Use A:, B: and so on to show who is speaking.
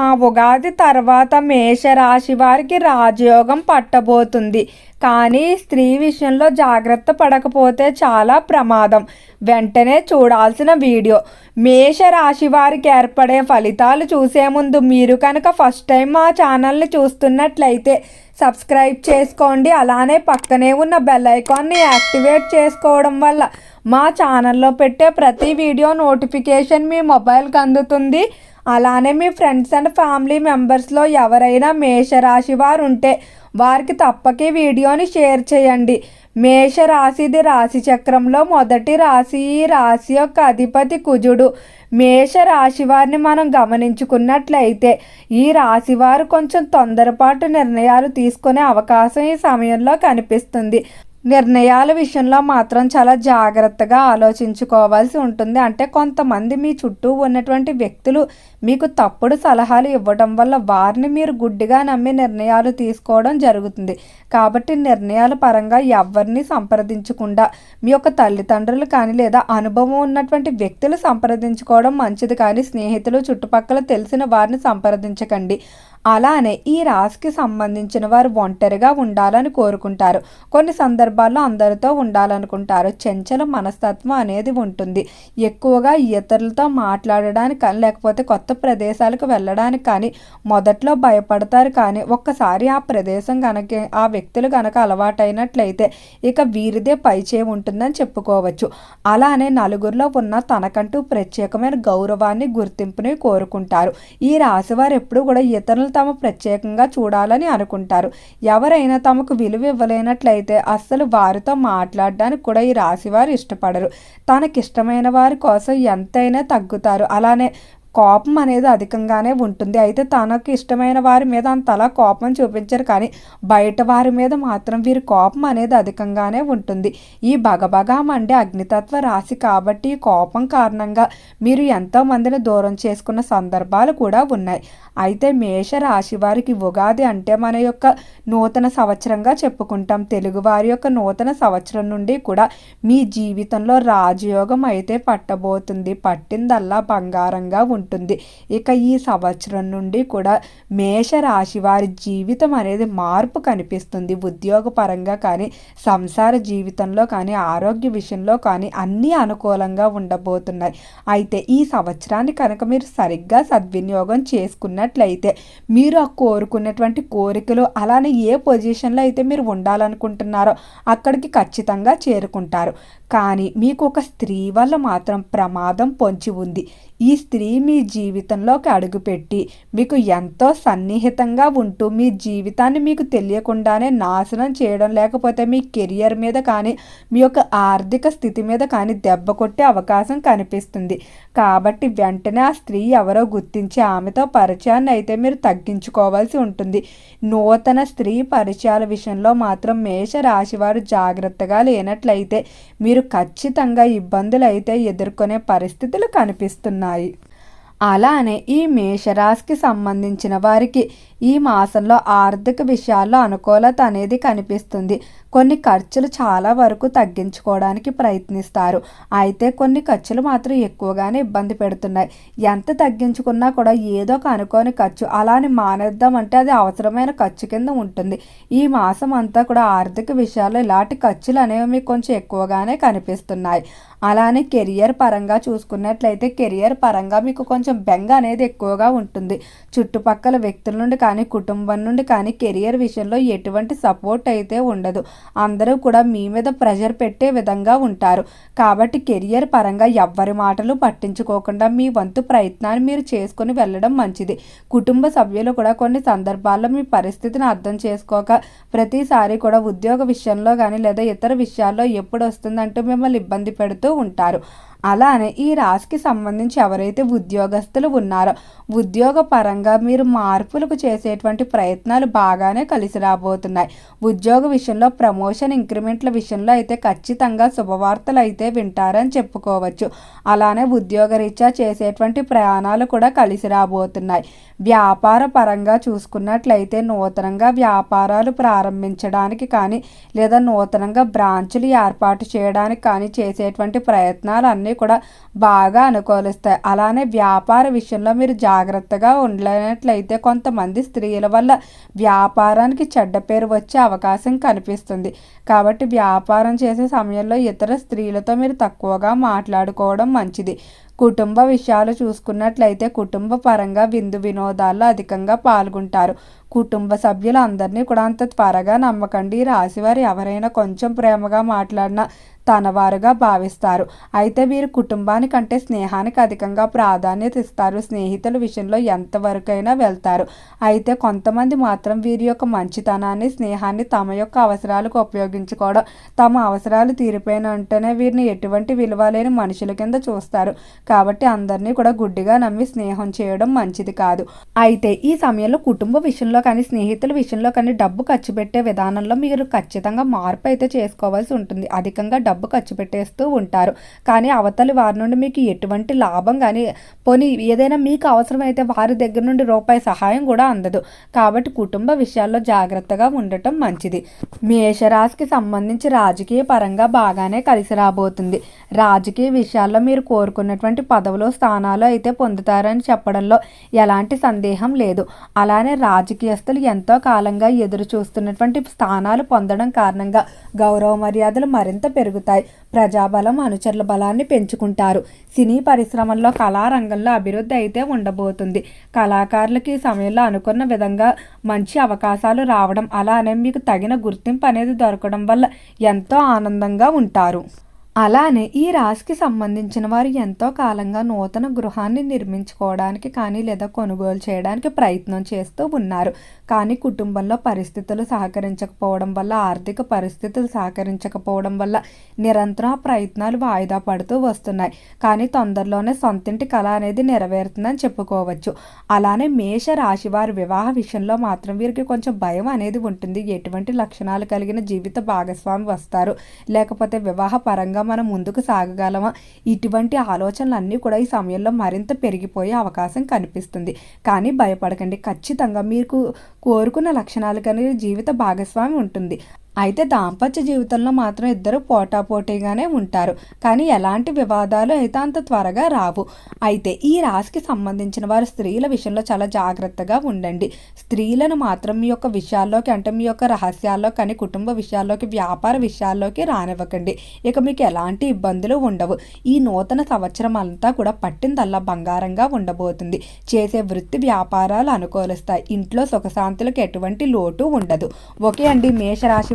A: ఆ ఉగాది తర్వాత మేషరాశి వారికి రాజయోగం పట్టబోతుంది. కానీ స్త్రీ విషయంలో జాగ్రత్త పడకపోతే చాలా ప్రమాదం. వెంటనే చూడాల్సిన వీడియో. మేషరాశి వారికి ఏర్పడే ఫలితాలు చూసే ముందు మీరు కనుక ఫస్ట్ టైం మా ఛానల్ని చూస్తున్నట్లయితే సబ్స్క్రైబ్ చేసుకోండి. అలానే పక్కనే ఉన్న బెల్ ఐకాన్ని యాక్టివేట్ చేసుకోవడం వల్ల మా ఛానల్లో పెట్టే ప్రతి వీడియో నోటిఫికేషన్ మీ మొబైల్కి అందుతుంది. అలానే మీ ఫ్రెండ్స్ అండ్ ఫ్యామిలీ మెంబర్స్లో ఎవరైనా మేషరాశి వారు ఉంటే వారికి తప్పక వీడియోని షేర్ చేయండి. మేషరాశిది రాశి చక్రంలో మొదటి రాశి ఈ రాశి యొక్క అధిపతి కుజుడు. మేష రాశి వారిని మనం గమనించుకున్నట్లయితే ఈ రాశి వారు కొంచెం తొందరపాటు నిర్ణయాలు తీసుకునే అవకాశం ఈ సమయంలో కనిపిస్తుంది. నిర్ణయాల విషయంలో మాత్రం చాలా జాగ్రత్తగా ఆలోచించుకోవాల్సి ఉంటుంది. అంటే కొంతమంది మీ చుట్టూ ఉన్నటువంటి వ్యక్తులు మీకు తప్పుడు సలహాలు ఇవ్వడం వల్ల వారిని మీరు గుడ్డిగా నమ్మి నిర్ణయాలు తీసుకోవడం జరుగుతుంది. కాబట్టి నిర్ణయాల పరంగా ఎవరిని సంప్రదించకుండా మీ యొక్క తల్లిదండ్రులు కానీ లేదా అనుభవం ఉన్నటువంటి వ్యక్తులు సంప్రదించుకోవడం మంచిది. కానీ స్నేహితులు చుట్టుపక్కల తెలిసిన వారిని సంప్రదించకండి. అలానే ఈ రాశికి సంబంధించిన వారు ఒంటరిగా ఉండాలని కోరుకుంటారు. కొన్ని సందర్భాల్లో అందరితో ఉండాలనుకుంటారు. చెంచల మనస్తత్వం అనేది ఉంటుంది. ఎక్కువగా ఇతరులతో మాట్లాడడానికి కానీ లేకపోతే కొత్త ప్రదేశాలకు వెళ్ళడానికి కానీ మొదట్లో భయపడతారు కానీ ఒక్కసారి ఆ ప్రదేశం కనుక ఆ వ్యక్తులు కనుక అలవాటైనట్లయితే ఇక వీరిదే పైచే ఉంటుందని చెప్పుకోవచ్చు. అలానే నలుగురిలో ఉన్న తనకంటూ ప్రత్యేకమైన గౌరవాన్ని గుర్తింపుని కోరుకుంటారు. ఈ రాశి వారు ఎప్పుడు కూడా ఇతరులు తమ ప్రత్యేకంగా చూడాలని అనుకుంటారు. ఎవరైనా తమకు విలువ ఇవ్వలేనట్లయితే అస్సలు వారితో మాట్లాడడానికి కూడా ఈ రాశి వారు ఇష్టపడరు. తనకిష్టమైన వారి కోసం ఎంతైనా తగ్గుతారు. అలానే కోపం అనేది అధికంగానే ఉంటుంది. అయితే తనకు ఇష్టమైన వారి మీద అంతలా కోపం చూపించరు కానీ బయట వారి మీద మాత్రం వీరి కోపం అనేది అధికంగానే ఉంటుంది. ఈ బగబగా మండే అగ్నితత్వ రాశి కాబట్టి ఈ కోపం కారణంగా మీరు ఎంతో మందిని దూరం చేసుకున్న సందర్భాలు కూడా ఉన్నాయి. అయితే మేష రాశి వారికి ఉగాది అంటే మన యొక్క నూతన సంవత్సరంగా చెప్పుకుంటాం. తెలుగు వారి యొక్క నూతన సంవత్సరం నుండి కూడా మీ జీవితంలో రాజయోగం అయితే పట్టబోతుంది. పట్టిందల్లా బంగారంగా ఉంటుంది ఉంటుంది. ఇక ఈ సంవత్సరం నుండి కూడా మేష రాశి వారి జీవితం అనేది మార్పు కనిపిస్తుంది. ఉద్యోగపరంగా కానీ సంసార జీవితంలో కానీ ఆరోగ్య విషయంలో కానీ అన్నీ అనుకూలంగా ఉండబోతున్నాయి. అయితే ఈ సంవత్సరాన్ని కనుక మీరు సరిగ్గా సద్వినియోగం చేసుకున్నట్లయితే మీరు ఆ కోరుకున్నటువంటి కోరికలు అలానే ఏ పొజిషన్లో అయితే మీరు ఉండాలనుకుంటున్నారో అక్కడికి ఖచ్చితంగా చేరుకుంటారు. కానీ మీకు ఒక స్త్రీ వల్ల మాత్రం ప్రమాదం పొంచి ఉంది. ఈ స్త్రీ మీ జీవితంలోకి అడుగుపెట్టి మీకు ఎంతో సన్నిహితంగా ఉంటూ మీ జీవితాన్ని మీకు తెలియకుండానే నాశనం చేయడం లేకపోతే మీ కెరియర్ మీద కానీ మీ యొక్క ఆర్థిక స్థితి మీద కానీ దెబ్బ కొట్టే అవకాశం కనిపిస్తుంది. కాబట్టి వెంటనే ఆ స్త్రీ ఎవరో గుర్తించి ఆమెతో పరిచయాన్ని అయితే మీరు తగ్గించుకోవాల్సి ఉంటుంది. నూతన స్త్రీ పరిచయాల విషయంలో మాత్రం మేష రాశివారు జాగ్రత్తగా లేనట్లయితే మీరు ఖచ్చితంగా ఇబ్బందులు అయితే ఎదుర్కొనే పరిస్థితులు కనిపిస్తున్నాయి. అలానే ఈ మేషరాశికి సంబంధించిన వారికి ఈ మాసంలో ఆర్థిక విషయాల్లో అనుకూలత అనేది కనిపిస్తుంది. కొన్ని ఖర్చులు చాలా వరకు తగ్గించుకోవడానికి ప్రయత్నిస్తారు. అయితే కొన్ని ఖర్చులు మాత్రం ఎక్కువగానే ఇబ్బంది పెడుతున్నాయి. ఎంత తగ్గించుకున్నా కూడా ఏదో ఒక అనుకోని ఖర్చు అలానే మానేద్దామంటే అది అవసరమైన ఖర్చు కింద ఉంటుంది. ఈ మాసం అంతా కూడా ఆర్థిక విషయాల్లో ఇలాంటి ఖర్చులు అనేవి మీకు కొంచెం ఎక్కువగానే కనిపిస్తున్నాయి. అలానే కెరియర్ పరంగా చూసుకున్నట్లయితే కెరియర్ పరంగా మీకు కొంచెం బెంగ అనేది ఎక్కువగా ఉంటుంది. చుట్టుపక్కల వ్యక్తుల నుండి కానీ కుటుంబం నుండి కానీ కెరియర్ విషయంలో ఎటువంటి సపోర్ట్ అయితే ఉండదు. అందరూ కూడా మీ మీద ప్రెషర్ పెట్టే విధంగా ఉంటారు. కాబట్టి కెరియర్ పరంగా ఎవ్వరి మాటలు పట్టించుకోకుండా మీ వంతు ప్రయత్నాన్ని మీరు చేసుకుని వెళ్ళడం మంచిది. కుటుంబ సభ్యులు కూడా కొన్ని సందర్భాల్లో మీ పరిస్థితిని అర్థం చేసుకోక ప్రతిసారి కూడా ఉద్యోగ విషయంలో కానీ లేదా ఇతర విషయాల్లో ఎప్పుడు వస్తుందంటూ మిమ్మల్ని ఇబ్బంది పెడుతూ ఉంటారు. అలానే ఈ రాశికి సంబంధించి ఎవరైతే ఉద్యోగస్తులు ఉన్నారో ఉద్యోగ పరంగా మీరు మార్పులకు చేసేటువంటి ప్రయత్నాలు బాగానే కలిసి రాబోతున్నాయి. ఉద్యోగ విషయంలో ప్రమోషన్ ఇంక్రిమెంట్ల విషయంలో అయితే ఖచ్చితంగా శుభవార్తలు అయితే వింటారని చెప్పుకోవచ్చు. అలానే ఉద్యోగరీత్యా చేసేటువంటి ప్రయాణాలు కూడా కలిసి రాబోతున్నాయి. వ్యాపార పరంగా చూసుకున్నట్లయితే నూతనంగా వ్యాపారాలు ప్రారంభించడానికి కానీ లేదా నూతనంగా బ్రాంచులు ఏర్పాటు చేయడానికి కానీ చేసేటువంటి ప్రయత్నాలు అన్నీ అన్నీ కూడా బాగా అనుకూలిస్తాయి. అలానే వ్యాపార విషయంలో మీరు జాగ్రత్తగా ఉండలేనట్లయితే కొంతమంది స్త్రీల వల్ల వ్యాపారానికి చెడ్డ పేరు వచ్చే అవకాశం కనిపిస్తుంది. కాబట్టి వ్యాపారం చేసే సమయంలో ఇతర స్త్రీలతో మీరు తక్కువగా మాట్లాడుకోవడం మంచిది. కుటుంబ విషయాలు చూసుకున్నట్లయితే కుటుంబ పరంగా విందు వినోదాల్లో అధికంగా పాల్గొంటారు. కుటుంబ సభ్యులు అందరినీ కూడా అంత త్వరగా నమ్మకండి. రాశివారు ఎవరైనా కొంచెం ప్రేమగా మాట్లాడినా తన వారుగా భావిస్తారు. అయితే వీరు కుటుంబానికంటే స్నేహానికి అధికంగా ప్రాధాన్యత ఇస్తారు. స్నేహితుల విషయంలో ఎంతవరకైనా వెళ్తారు. అయితే కొంతమంది మాత్రం వీరి యొక్క మంచితనాన్ని స్నేహాన్ని తమ యొక్క అవసరాలకు ఉపయోగించుకోవడం తమ అవసరాలు తీరిపోయిన వెంటనే వీరిని ఎటువంటి విలువ లేని మనుషుల కింద చూస్తారు. కాబట్టి అందరినీ కూడా గుడ్డిగా నమ్మి స్నేహం చేయడం మంచిది కాదు. అయితే ఈ సమయంలో కుటుంబ విషయంలో కానీ స్నేహితుల విషయంలో కానీ డబ్బు ఖర్చు పెట్టే విధానంలో మీరు ఖచ్చితంగా మార్పు అయితే చేసుకోవాల్సి ఉంటుంది. అధికంగా డబ్బు ఖర్చు పెట్టేస్తూ ఉంటారు. కానీ అవతలి వారి నుండి మీకు ఎటువంటి లాభం కానీ పోనీ ఏదైనా మీకు అవసరమైతే వారి దగ్గర నుండి రూపాయి సహాయం కూడా అందదు. కాబట్టి కుటుంబ విషయాల్లో జాగ్రత్తగా ఉండటం మంచిది. మేషరాశికి సంబంధించి రాజకీయ పరంగా బాగానే కలిసి రాబోతుంది. రాజకీయ విషయాల్లో మీరు కోరుకున్నటువంటి పదవులు స్థానాలు అయితే పొందుతారని చెప్పడంలో ఎలాంటి సందేహం లేదు. అలానే రాజకీయస్తులు ఎంతో కాలంగా ఎదురు చూస్తున్నటువంటి స్థానాలు పొందడం కారణంగా గౌరవ మర్యాదలు మరింత పెరుగుతాయి. ప్రజాబలం అనుచరుల బలాన్ని పెంచుకుంటారు. సినీ పరిశ్రమల్లో కళారంగంలో అభివృద్ధి అయితే ఉండబోతుంది. కళాకారులకి ఈ సమయంలో అనుకున్న విధంగా మంచి అవకాశాలు రావడం అలానే మీకు తగిన గుర్తింపు అనేది దొరకడం వల్ల ఎంతో ఆనందంగా ఉంటారు. అలానే ఈ రాశికి సంబంధించిన వారు ఎంతో కాలంగా నూతన గృహాన్ని నిర్మించుకోవడానికి కానీ లేదా కొనుగోలు చేయడానికి ప్రయత్నం చేస్తూ ఉన్నారు. కానీ కుటుంబంలో పరిస్థితులు సహకరించకపోవడం వల్ల ఆర్థిక పరిస్థితులు సహకరించకపోవడం వల్ల నిరంతరం ప్రయత్నాలు వాయిదా పడుతూ వస్తున్నాయి. కానీ తొందరలోనే సొంతింటి కళ అనేది నెరవేరుతుందని చెప్పుకోవచ్చు. అలానే మేష రాశి వారి వివాహ విషయంలో మాత్రం వీరికి కొంచెం భయం అనేది ఉంటుంది. ఎటువంటి లక్షణాలు కలిగిన జీవిత భాగస్వామి వస్తారు. లేకపోతే వివాహ పరంగా మనం ముందుకు సాగగలమా? ఇటువంటి ఆలోచనలు అన్నీ కూడా ఈ సమయంలో మరింత పెరిగిపోయే అవకాశం కనిపిస్తుంది. కానీ భయపడకండి. ఖచ్చితంగా మీకు కోరుకున్న లక్షణాలు కలిగిన జీవిత భాగస్వామి ఉంటుంది. అయితే దాంపత్య జీవితంలో మాత్రం ఇద్దరు పోటాపోటీగానే ఉంటారు. కానీ ఎలాంటి వివాదాలు అయితే అంత త్వరగా రావు. అయితే ఈ రాశికి సంబంధించిన వారు స్త్రీల విషయంలో చాలా జాగ్రత్తగా ఉండండి. స్త్రీలను మాత్రం మీ యొక్క విషయాల్లోకి అంటే మీ యొక్క రహస్యాల్లో కానీ కుటుంబ విషయాల్లోకి వ్యాపార విషయాల్లోకి రానివ్వకండి. ఇక మీకు ఎలాంటి ఇబ్బందులు ఉండవు. ఈ నూతన సంవత్సరం అంతా కూడా పట్టిందల్లా బంగారంగా ఉండబోతుంది. చేసే వృత్తి వ్యాపారాలు అనుకూలిస్తాయి. ఇంట్లో సుఖశాంతులకు ఎటువంటి లోటు ఉండదు. ఓకే అండి. మేషరాశి